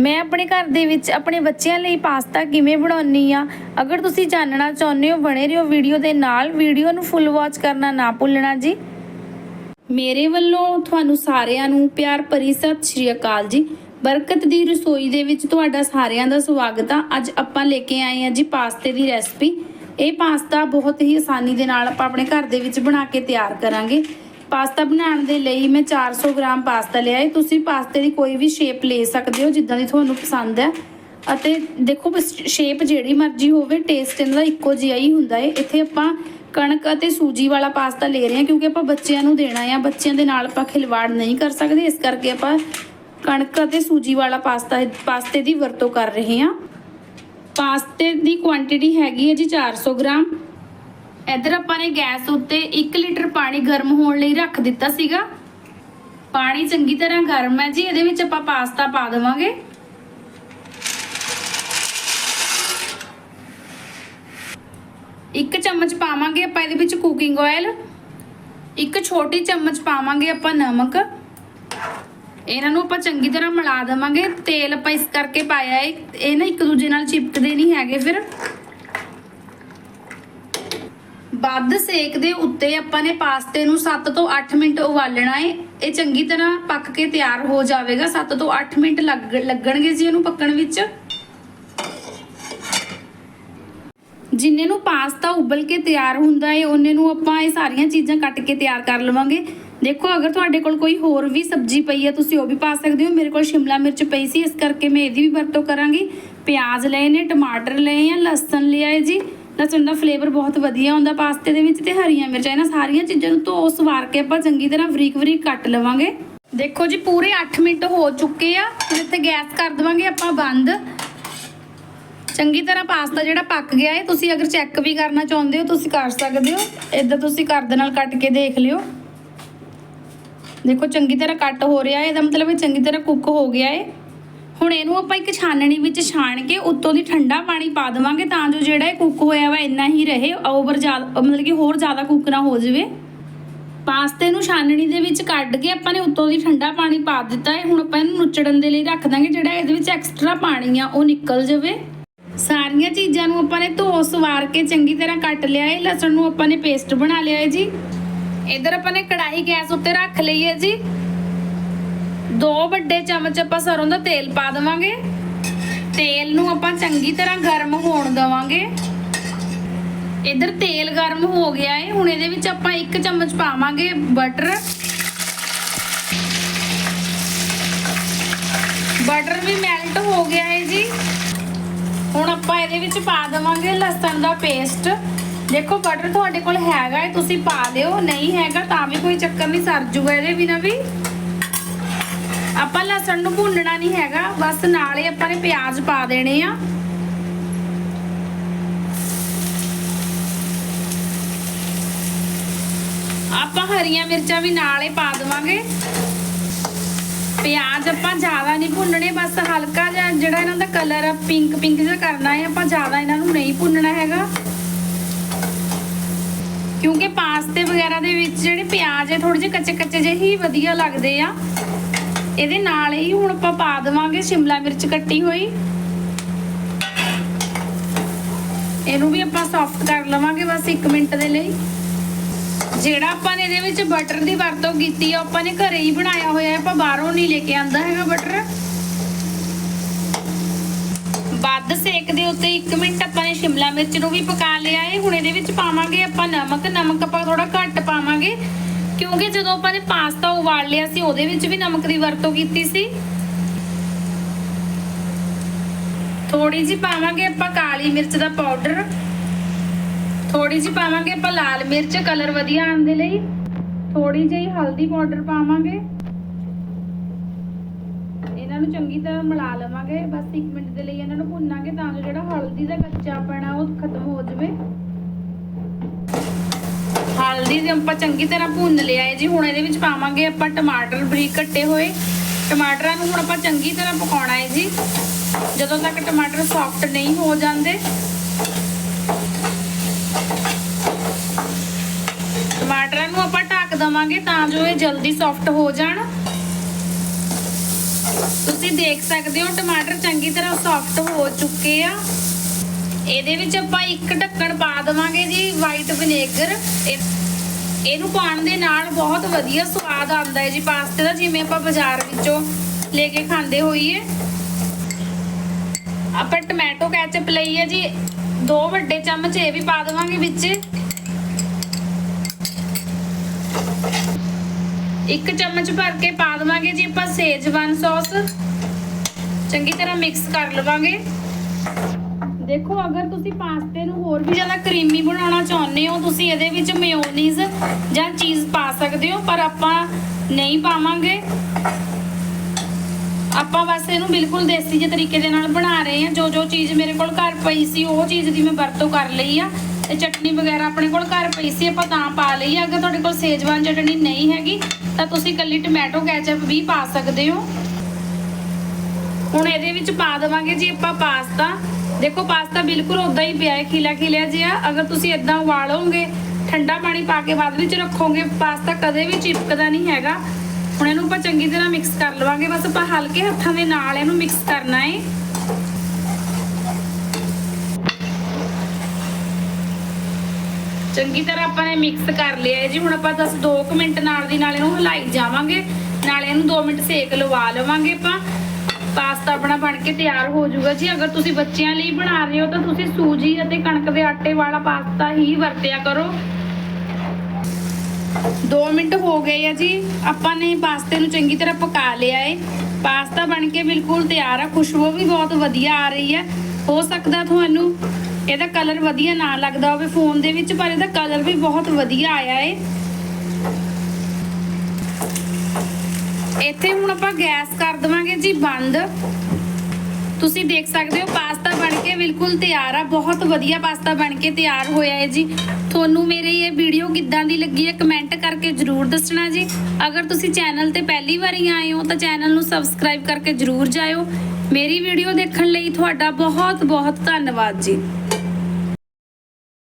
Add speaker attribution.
Speaker 1: ਮੈਂ ਆਪਣੇ ਘਰ ਦੇ ਵਿੱਚ ਆਪਣੇ ਬੱਚਿਆਂ ਲਈ ਪਾਸਤਾ ਕਿਵੇਂ ਬਣਾਉਣੀ ਆ ਅਗਰ ਤੁਸੀਂ ਜਾਣਨਾ ਚਾਹੁੰਦੇ ਹੋ, ਬਣੇ ਰਹੋ ਵੀਡੀਓ ਦੇ ਨਾਲ। ਵੀਡੀਓ ਨੂੰ ਫੁੱਲ ਵਾਚ ਕਰਨਾ ਨਾ ਭੁੱਲਣਾ ਜੀ। ਮੇਰੇ ਵੱਲੋਂ ਤੁਹਾਨੂੰ ਸਾਰਿਆਂ ਨੂੰ ਪਿਆਰ ਭਰੀ ਸਤਿ ਸ਼੍ਰੀ ਅਕਾਲ ਜੀ। ਬਰਕਤ ਦੀ ਰਸੋਈ ਦੇ ਵਿੱਚ ਤੁਹਾਡਾ ਸਾਰਿਆਂ ਦਾ ਸਵਾਗਤ ਆ। ਅੱਜ ਆਪਾਂ ਲੈ ਕੇ ਆਏ ਆ ਜੀ ਪਾਸਤੇ ਦੀ ਰੈਸਪੀ। ਇਹ ਪਾਸਤਾ ਬਹੁਤ ਹੀ ਆਸਾਨੀ ਦੇ ਨਾਲ ਆਪਾਂ ਆਪਣੇ ਘਰ ਦੇ ਵਿੱਚ ਬਣਾ ਕੇ ਤਿਆਰ ਕਰਾਂਗੇ। ਪਾਸਤਾ ਬਣਾਉਣ ਦੇ ਲਈ ਮੈਂ 400 ਗ੍ਰਾਮ ਪਾਸਤਾ ਲਿਆ ਹੈ। ਤੁਸੀਂ ਪਾਸਤੇ ਦੀ ਕੋਈ ਵੀ ਸ਼ੇਪ ਲੈ ਸਕਦੇ ਹੋ, ਜਿੱਦਾਂ ਦੀ ਤੁਹਾਨੂੰ ਪਸੰਦ ਹੈ। ਅਤੇ ਦੇਖੋ ਸ਼ੇਪ ਜਿਹੜੀ ਮਰਜ਼ੀ ਹੋਵੇ ਟੇਸਟ ਇਹਨਾਂ ਦਾ ਇੱਕੋ ਜਿਹਾ ਹੀ ਹੁੰਦਾ ਹੈ। ਇੱਥੇ ਆਪਾਂ ਕਣਕ ਅਤੇ ਸੂਜੀ ਵਾਲਾ ਪਾਸਤਾ ਲੈ ਰਹੇ ਹਾਂ, ਕਿਉਂਕਿ ਆਪਾਂ ਬੱਚਿਆਂ ਨੂੰ ਦੇਣਾ ਹੈ। ਬੱਚਿਆਂ ਦੇ ਨਾਲ ਆਪਾਂ ਖਿਲਵਾੜ ਨਹੀਂ ਕਰ ਸਕਦੇ। ਇਸ ਕਰਕੇ ਆਪਾਂ ਕਣਕ ਅਤੇ ਸੂਜੀ ਵਾਲਾ ਪਾਸਤਾ, ਪਾਸਤੇ ਦੀ ਵਰਤੋਂ ਕਰ ਰਹੇ ਹਾਂ। ਪਾਸਤੇ ਦੀ ਕੁਆਂਟੀਟੀ ਹੈਗੀ ਹੈ ਜੀ 400 ਗ੍ਰਾਮ। ਇੱਧਰ ਆਪਾਂ ਨੇ ਗੈਸ ਉੱਤੇ 1 ਲੀਟਰ ਪਾਣੀ ਗਰਮ ਹੋਣ ਲਈ ਰੱਖ ਦਿੱਤਾ ਸੀਗਾ। ਪਾਣੀ ਚੰਗੀ ਤਰ੍ਹਾਂ ਗਰਮ ਹੈ ਜੀ, ਇਹਦੇ ਵਿੱਚ ਆਪਾਂ ਪਾਸਤਾ ਪਾ ਦੇਵਾਂਗੇ। ਇੱਕ ਚਮਚ ਪਾਵਾਂਗੇ ਆਪਾਂ ਇਹਦੇ ਵਿੱਚ ਕੁਕਿੰਗ ਆਇਲ ਇੱਕ ਛੋਟੀ ਚਮਚ ਪਾਵਾਂਗੇ ਆਪਾਂ ਨਮਕ। ਇਹਨਾਂ ਨੂੰ ਆਪਾਂ ਚੰਗੀ ਤਰ੍ਹਾਂ ਮਿਲਾ ਦੇਵਾਂਗੇ। ਤੇਲ ਆਪਾਂ ਇਸ ਕਰਕੇ ਪਾਇਆ ਹੈ, ਇਹ ਨਾ ਇੱਕ ਦੂਜੇ ਨਾਲ ਚਿਪਕਦੇ ਨਹੀਂ ਹੈਗੇ ਫਿਰ। ਵੱਧ ਸੇਕ ਦੇ ਉੱਤੇ ਆਪਾਂ ਨੇ ਪਾਸਤੇ ਨੂੰ 7 ਤੋਂ 8 ਮਿੰਟ ਉਬਾਲਣਾ ਹੈ ਇਹ ਚੰਗੀ ਤਰ੍ਹਾਂ ਪੱਕ ਕੇ ਤਿਆਰ ਹੋ ਜਾਵੇਗਾ। 7 ਤੋਂ 8 ਮਿੰਟ ਲੱਗਣਗੇ ਜੀ ਇਹਨੂੰ ਪੱਕਣ ਵਿੱਚ। ਜਿੰਨੇ ਨੂੰ ਪਾਸਤਾ ਉਬਲ ਕੇ ਤਿਆਰ ਹੁੰਦਾ ਏ, ਉਹਨੇ ਨੂੰ ਆਪਾਂ ਇਹ ਸਾਰੀਆਂ ਚੀਜ਼ਾਂ ਕੱਟ ਕੇ ਤਿਆਰ ਕਰ ਲਵਾਂਗੇ। ਦੇਖੋ, ਅਗਰ ਤੁਹਾਡੇ ਕੋਲ ਕੋਈ ਹੋਰ ਵੀ ਸਬਜ਼ੀ ਪਈ ਹੈ, ਤੁਸੀਂ ਉਹ ਵੀ ਪਾ ਸਕਦੇ ਹੋ। ਮੇਰੇ ਕੋਲ ਸ਼ਿਮਲਾ ਮਿਰਚ ਪਈ ਸੀ, ਇਸ ਕਰਕੇ ਮੈਂ ਇਹਦੀ ਵੀ ਵਰਤੋਂ ਕਰਾਂਗੀ। ਪਿਆਜ਼ ਲਏ ਨੇ, ਟਮਾਟਰ ਲਏ ਆ, ਲਸਣ ਲਿਆ ਹੈ ਜੀ। ਲਸਣ ਦਾ ਫਲੇਵਰ ਬਹੁਤ ਵਧੀਆ ਹੁੰਦਾ ਪਾਸਤੇ ਦੇ ਵਿੱਚ ਤੇ ਹਰੀਆਂ ਮਿਰਚਾਂ, ਇਹਨਾਂ ਸਾਰੀਆਂ ਚੀਜ਼ਾਂ ਨੂੰ ਧੋ, ਸਵਾਰ ਕੇ ਆਪਾਂ ਚੰਗੀ ਤਰ੍ਹਾਂ ਬਰੀਕ ਬਰੀਕ ਕੱਟ ਲਵਾਂਗੇ। ਦੇਖੋ ਜੀ, ਪੂਰੇ 8 ਮਿੰਟ ਹੋ ਚੁੱਕੇ ਆ। ਹੁਣ ਇੱਥੇ ਗੈਸ ਕਰ ਦਵਾਂਗੇ ਆਪਾਂ ਬੰਦ। ਚੰਗੀ ਤਰ੍ਹਾਂ ਪਾਸਤਾ ਜਿਹੜਾ ਪੱਕ ਗਿਆ ਹੈ ਤੁਸੀਂ ਅਗਰ ਚੈੱਕ ਵੀ ਕਰਨਾ ਚਾਹੁੰਦੇ ਹੋ, ਤੁਸੀਂ ਕਰ ਸਕਦੇ ਹੋ। ਇਦਾਂ ਤੁਸੀਂ ਘਰ ਦੇ ਨਾਲ ਕੱਟ ਕੇ ਦੇਖ ਲਿਓ। ਦੇਖੋ, ਚੰਗੀ ਤਰ੍ਹਾਂ ਕੱਟ ਹੋ ਰਿਹਾ ਹੈ ਇਹਦਾ ਮਤਲਬ ਇਹ ਚੰਗੀ ਤਰ੍ਹਾਂ ਕੁੱਕ ਹੋ ਗਿਆ ਹੈ ਹੁਣ ਇਹਨੂੰ ਆਪਾਂ ਇੱਕ ਛਾਨਣੀ ਵਿੱਚ ਛਾਣ ਕੇ ਉੱਤੋਂ ਦੀ ਠੰਡਾ ਪਾਣੀ ਪਾ ਦੇਵਾਂਗੇ ਤਾਂ ਜੋ ਜਿਹੜਾ ਇਹ ਕੁੱਕ ਹੋਇਆ ਵਾ ਇੰਨਾ ਹੀ ਰਹੇ ਓਵਰ ਜ਼ਿਆਦਾ ਮਤਲਬ ਕਿ ਹੋਰ ਜ਼ਿਆਦਾ ਕੁੱਕ ਨਾ ਹੋ ਜਾਵੇ। ਪਾਸਤੇ ਨੂੰ ਛਾਨਣੀ ਦੇ ਵਿੱਚ ਕੱਢ ਕੇ ਆਪਾਂ ਨੇ ਉੱਤੋਂ ਦੀ ਠੰਡਾ ਪਾਣੀ ਪਾ ਦਿੱਤਾ ਹੈ। ਹੁਣ ਆਪਾਂ ਇਹਨੂੰ ਨੁਚੜਨ ਦੇ ਲਈ ਰੱਖ ਦਾਂਗੇ, ਜਿਹੜਾ ਇਹਦੇ ਵਿੱਚ ਐਕਸਟਰਾ ਪਾਣੀ ਆ, ਉਹ ਨਿਕਲ ਜਾਵੇ। ਸਾਰੀਆਂ ਚੀਜ਼ਾਂ ਨੂੰ ਆਪਾਂ ਨੇ ਧੋ, ਸਵਾਰ ਕੇ ਚੰਗੀ ਤਰ੍ਹਾਂ ਕੱਟ ਲਿਆ ਹੈ। ਲਸਣ ਨੂੰ ਆਪਾਂ ਨੇ ਪੇਸਟ ਬਣਾ ਲਿਆ ਹੈ ਜੀ। ਇਧਰ ਆਪਾਂ ਨੇ ਕੜਾਈ ਗੈਸ ਉੱਤੇ ਰੱਖ ਲਈ ਹੈ ਜੀ। ਦੋ ਵੱਡੇ ਚਮਚ ਆਪਾਂ ਸਰੋਂ ਦਾ ਤੇਲ ਪਾ ਦੇਵਾਂਗੇ। ਤੇਲ ਨੂੰ ਆਪਾਂ ਚੰਗੀ ਤਰ੍ਹਾਂ ਗਰਮ ਹੋਣ ਦੇਵਾਂਗੇ। ਇਧਰ ਤੇਲ ਗਰਮ ਹੋ ਗਿਆ ਹੈ ਹੁਣ ਇਹਦੇ ਵਿੱਚ ਆਪਾਂ ਇੱਕ ਚਮਚ ਪਾਵਾਂਗੇ ਬਟਰ। ਬਟਰ ਵੀ ਮੈਲਟ ਹੋ ਗਿਆ ਏ ਜੀ। ਹੁਣ ਆਪਾਂ ਇਹਦੇ ਵਿੱਚ ਪਾ ਦੇਵਾਂਗੇ ਲਸਣ ਦਾ ਪੇਸਟ। ਦੇਖੋ ਬਟਰ ਤੁਹਾਡੇ ਕੋਲ ਹੈਗਾ ਹੈ ਤੁਸੀਂ ਪਾ ਲਿਓ ਨਹੀਂ ਹੈਗਾ ਤਾਂ ਵੀ ਕੋਈ ਚੱਕਰ ਨਹੀਂ, ਸਰ ਜੂਗਾ ਇਹਦੇ ਬਿਨਾ ਵੀ। ਲਸਣ ਨੂੰ ਭੁੰਨਣਾ ਨਹੀਂ ਹੈਗਾ। ਬਸ ਨਾਲ ਆਪਾਂ ਨੇ ਪਿਆਜ਼ ਪਾ ਦੇਣੇ ਆ। ਆਪਾਂ ਹਰੀਆਂ ਮਿਰਚਾਂ ਵੀ ਨਾਲ ਪਾ ਦੇਵਾਂਗੇ। ਪਿਆਜ਼ ਆਪਾਂ ਜ਼ਿਆਦਾ ਨਹੀਂ ਭੁੰਨਣੇ, ਬਸ ਹਲਕਾ ਜਿਹਾ ਜਿਹੜਾ ਇਹਨਾਂ ਦਾ ਕਲਰ ਆ, ਪਿੰਕ ਪਿੰਕ ਜਿਹਾ ਕਰਨਾ ਹੈ, ਆਪਾਂ ਜ਼ਿਆਦਾ ਇਹਨਾਂ ਨੂੰ ਨਹੀਂ ਭੁੰਨਣਾ ਹੈਗਾ। ਕਿਉਂਕਿ ਪਾਸਤੇ ਵਗੈਰਾ ਦੇ ਵਿੱਚ ਜਿਹੜੇ ਪਿਆਜ਼ ਹੈ ਥੋੜੇ ਜਿਹੇ ਕੱਚੇ ਕੱਚੇ ਜਿਹੇ ਹੀ ਵਧੀਆ ਲੱਗਦੇ ਆ। ਇਹਦੇ ਨਾਲ ਹੀ ਹੁਣ ਆਪਾਂ ਪਾ ਦੇਵਾਂਗੇ ਸ਼ਿਮਲਾ ਮਿਰਚ ਕੱਟੀ ਹੋਈ। ਇਹਨੂੰ ਵੀ ਆਪਾਂ ਸੌਫਟ ਕਰ ਲਵਾਂਗੇ ਬਸ 1 ਮਿੰਟ ਦੇ ਲਈ। ਜਿਹੜਾ ਆਪਾਂ ਨੇ ਇਹਦੇ ਵਿੱਚ ਬਟਰ ਦੀ ਵਰਤੋਂ ਕੀਤੀ ਆ ਆਪਾਂ ਨੇ ਘਰੇ ਹੀ ਬਣਾਇਆ ਹੋਇਆ ਹੈ। ਆਪਾਂ ਬਾਹਰੋਂ ਨਹੀਂ ਲੈ ਕੇ ਆਂਦਾ ਹੈਗਾ ਬਟਰ ਵੱਧ ਸੇਕ ਦੇ ਉੱਤੇ 1 ਮਿੰਟ ਆਪਾਂ ਨੇ ਸ਼ਿਮਲਾ ਮਿਰਚ ਨੂੰ ਵੀ ਪਕਾ ਲਿਆ ਹੈ। ਹੁਣ ਇਹਦੇ ਵਿੱਚ ਪਾਵਾਂਗੇ ਆਪਾਂ ਨਮਕ। ਨਮਕ ਆਪਾਂ ਥੋੜਾ ਘੱਟ ਪਾਵਾਂਗੇ। ਕਿਉਂਕਿ ਜਦੋਂ ਆਪਾਂ ਨੇ ਪਾਸਤਾ ਉਬਾਲ ਲਿਆ ਸੀ, ਉਹਦੇ ਵਿੱਚ ਵੀ ਨਮਕ ਦੀ ਵਰਤੋਂ ਕੀਤੀ ਸੀ। ਥੋੜੀ ਜਿਹੀ ਪਾਵਾਂਗੇ ਆਪਾਂ ਕਾਲੀ ਮਿਰਚ ਦਾ ਪਾਊਡਰ ਥੋੜੀ ਜਿਹੀ ਪਾਵਾਂਗੇ ਆਪਾਂ ਲਾਲ ਮਿਰਚ ਕਲਰ ਵਧੀਆ ਆਉਣ ਦੇ ਲਈ। ਥੋੜੀ ਜਿਹੀ ਹਲਦੀ ਪਾਊਡਰ ਪਾਵਾਂਗੇ। ਇਹਨਾਂ ਨੂੰ ਚੰਗੀ ਤਰ੍ਹਾਂ ਮਿਲਾ ਲਵਾਂਗੇ। ਬਸ 1 ਮਿੰਟ ਦੇ ਲਈ ਇਹਨਾਂ ਨੂੰ ਭੁੰਨਾਂਗੇ ਤਾਂ ਜੋ ਜਿਹੜਾ ਹਲਦੀ ਦਾ ਕੱਚਾਪਣ ਆ, ਉਹ ਖਤਮ ਹੋ ਜਾਵੇ। ਹਲਦੀ ਆਪਾਂ ਚੰਗੀ ਤਰ੍ਹਾਂ ਭੁੰਨ ਲਿਆ ਹੈ ਜੀ, ਹੁਣ ਇਹਦੇ ਵਿੱਚ ਪਾਵਾਂਗੇ ਆਪਾਂ ਟਮਾਟਰ ਬਰੀਕ ਕੱਟੇ ਹੋਏ। ਟਮਾਟਰਾਂ ਨੂੰ ਹੁਣ ਆਪਾਂ ਚੰਗੀ ਤਰ੍ਹਾਂ ਪਕਾਉਣਾ ਹੈ ਜੀ। ਜਦੋਂ ਤੱਕ ਟਮਾਟਰ ਸੌਫਟ ਨਹੀਂ ਹੋ ਜਾਂਦੇ। ਟਮਾਟਰਾਂ ਨੂੰ ਆਪਾਂ ਢੱਕ ਦਵਾਂਗੇ ਤਾਂ ਜੋ ਇਹ ਜਲਦੀ ਸੌਫਟ ਹੋ ਜਾਣ। ਤੁਸੀਂ ਦੇਖ ਸਕਦੇ ਹੋ, ਟਮਾਟਰ ਚੰਗੀ ਤਰ੍ਹਾਂ ਸੌਫਟ ਹੋ ਚੁੱਕੇ ਆ। ਇਹਦੇ ਵਿੱਚ ਆਪਾਂ ਇੱਕ ਢੱਕਣ ਪਾ ਦੇਵਾਂਗੇ ਜੀ ਵਾਈਟ ਵਿਨੇਗਰ ਇਹਨੂੰ ਪਾਉਣ ਦੇ ਨਾਲ ਬਹੁਤ ਵਧੀਆ ਸਵਾਦ ਆਉਂਦਾ ਹੈ ਜੀ। ਪਾਸਤੇ ਦਾ ਜਿਵੇਂ ਆਪਾਂ ਬਾਜ਼ਾਰ ਵਿੱਚੋਂ ਲੈ ਕੇ ਖਾਂਦੇ ਹੋਈਏ। ਆਪਾਂ ਟੋਮੈਟੋ ਕੈਚਅਪ ਲਈ ਹੈ ਜੀ। ਦੋ ਵੱਡੇ ਚਮਚ ਇਹ ਵੀ ਪਾ ਦੇਵਾਂਗੇ ਵਿੱਚ। ਇੱਕ ਚਮਚ ਭਰ ਕੇ ਪਾ ਦੇਵਾਂਗੇ ਜੀ ਆਪਾਂ ਸੇਜਵਾਨ ਸੌਸ। ਚੰਗੀ ਤਰ੍ਹਾਂ ਮਿਕਸ ਕਰ ਲਵਾਂਗੇ। ਦੇਖੋ, ਅਗਰ ਤੁਸੀਂ ਪਾਸਤੇ ਨੂੰ ਹੋਰ ਵੀ ਜ਼ਿਆਦਾ ਕਰੀਮੀ ਬਣਾਉਣਾ ਚਾਹੁੰਦੇ ਹੋ, ਤੁਸੀਂ ਇਹਦੇ ਵਿੱਚ ਮੇਯੋਨੀਜ਼ ਜਾਂ ਚੀਜ਼ ਪਾ ਸਕਦੇ ਹੋ, ਪਰ ਆਪਾਂ ਨਹੀਂ ਪਾਵਾਂਗੇ। ਆਪਾਂ ਬਸ ਇਹਨੂੰ ਬਿਲਕੁਲ ਦੇਸੀ ਜਿਹੇ ਤਰੀਕੇ ਦੇ ਨਾਲ ਬਣਾ ਰਹੇ ਹਾਂ। ਜੋ ਜੋ ਚੀਜ਼ ਮੇਰੇ ਕੋਲ ਘਰ ਪਈ ਸੀ, ਉਹ ਚੀਜ਼ ਦੀ ਮੈਂ ਵਰਤੋਂ ਕਰ ਲਈ ਆ। ਤੇ ਚਟਨੀ ਵਗੈਰਾ ਆਪਣੇ ਕੋਲ ਘਰ ਪਈ ਸੀ, ਆਪਾਂ ਤਾਂ ਪਾ ਲਈ ਆ। ਅਗਰ ਤੁਹਾਡੇ ਕੋਲ ਸੇਜਵਾਨ ਚਟਨੀ ਨਹੀਂ ਹੈਗੀ, ਤਾਂ ਤੁਸੀਂ ਕੱਲੀ ਟੋਮੈਟੋ ਕੈਚਅਪ ਵੀ ਪਾ ਸਕਦੇ ਹੋ। ਹੁਣ ਇਹਦੇ ਵਿੱਚ ਪਾ ਦੇਵਾਂਗੇ ਜੀ ਆਪਾਂ ਪਾਸਤਾ। ਦੇਖੋ, ਪਾਸਤਾ ਬਿਲਕੁਲ ਉਦਾਂ ਹੀ ਪਿਆ ਹੈ ਖਿਲਾ ਖਿਲਿਆ ਜਿਹਾ। ਅਗਰ ਤੁਸੀਂ ਇਦਾਂ ਉਬਾਲੋਗੇ, ਠੰਡਾ ਪਾਣੀ ਪਾ ਕੇ ਬਾਅਦ ਵਿੱਚ ਰੱਖੋਗੇ, ਪਾਸਤਾ ਕਦੇ ਵੀ ਚਿਪਕਦਾ ਨਹੀਂ ਹੈਗਾ। ਹੁਣ ਇਹਨੂੰ ਆਪਾਂ ਚੰਗੀ ਤਰ੍ਹਾਂ ਮਿਕਸ ਕਰ ਲਵਾਂਗੇ। ਬਸ ਆਪਾਂ ਹਲਕੇ ਹੱਥਾਂ ਦੇ ਨਾਲ ਇਹਨੂੰ ਮਿਕਸ ਕਰਨਾ ਹੈ। ਚੰਗੀ ਤਰ੍ਹਾਂ ਆਪਾਂ ਨੇ ਮਿਕਸ ਕਰ ਲਿਆ ਹੈ ਜੀ। ਹੁਣ ਆਪਾਂ 10 2 ਮਿੰਟ ਨਾਲ ਦੀ ਨਾਲ ਇਹਨੂੰ ਹਿਲਾਈ ਜਾਵਾਂਗੇ। ਨਾਲ ਇਹਨੂੰ 2 ਮਿੰਟ ਸੇਕ ਲਵਾ ਲਵਾਂਗੇ ਆਪਾਂ। ਪਾਸਤਾ ਆਪਣਾ ਬਣ ਕੇ ਤਿਆਰ ਹੋ ਜਾਊਗਾ ਜੀ। ਅਗਰ ਤੁਸੀਂ ਬੱਚਿਆਂ ਲਈ ਬਣਾ ਰਹੇ ਹੋ, ਤਾਂ ਤੁਸੀਂ ਸੂਜੀ ਅਤੇ ਕਣਕ ਦੇ ਆਟੇ ਵਾਲਾ ਪਾਸਤਾ ਹੀ ਵਰਤਿਆ ਕਰੋ। 2 ਮਿੰਟ ਹੋ ਗਏ ਆ ਜੀ। ਆਪਾਂ ਨੇ ਪਾਸਤੇ ਨੂੰ ਚੰਗੀ ਤਰ੍ਹਾਂ ਪਕਾ ਲਿਆ ਏ। ਪਾਸਤਾ ਬਣ ਕੇ ਬਿਲਕੁਲ ਤਿਆਰ ਆ। ਖੁਸ਼ਬੂ ਵੀ ਬਹੁਤ ਵਧੀਆ ਆ ਰਹੀ ਹੈ ਹੋ ਸਕਦਾ ਤੁਹਾਨੂੰ ਇਹਦਾ ਕਲਰ ਵਧੀਆ ਨਾ ਲੱਗਦਾ ਹੋਵੇ ਫੋਨ ਦੇ ਵਿੱਚ, ਪਰ ਇਹਦਾ ਕਲਰ ਵੀ ਬਹੁਤ ਵਧੀਆ ਆਇਆ ਏ। ਇੱਥੇ ਹੁਣ ਆਪਾਂ ਗੈਸ ਕਰ ਦਵਾਂਗੇ ਜੀ ਬੰਦ। ਤੁਸੀਂ ਦੇਖ ਸਕਦੇ ਹੋ ਪਾਸਤਾ ਬਣ ਕੇ ਬਿਲਕੁਲ ਤਿਆਰ ਆ, ਬਹੁਤ ਵਧੀਆ ਪਾਸਤਾ ਬਣ ਕੇ ਤਿਆਰ ਹੋਇਆ ਹੈ ਜੀ। ਤੁਹਾਨੂੰ ਮੇਰੀ ਇਹ ਵੀਡੀਓ ਕਿੱਦਾਂ ਦੀ ਲੱਗੀ ਹੈ ਕਮੈਂਟ ਕਰਕੇ ਜਰੂਰ ਦੱਸਣਾ ਜੀ। ਅਗਰ ਤੁਸੀਂ ਚੈਨਲ ਤੇ ਪਹਿਲੀ ਵਾਰੀ ਆਏ ਹੋ ਤਾਂ ਚੈਨਲ ਨੂੰ ਸਬਸਕ੍ਰਾਈਬ ਕਰਕੇ ਜਰੂਰ ਜਾਇਓ। ਮੇਰੀ ਵੀਡੀਓ ਦੇਖਣ ਲਈ ਤੁਹਾਡਾ ਬਹੁਤ ਬਹੁਤ ਧੰਨਵਾਦ ਜੀ।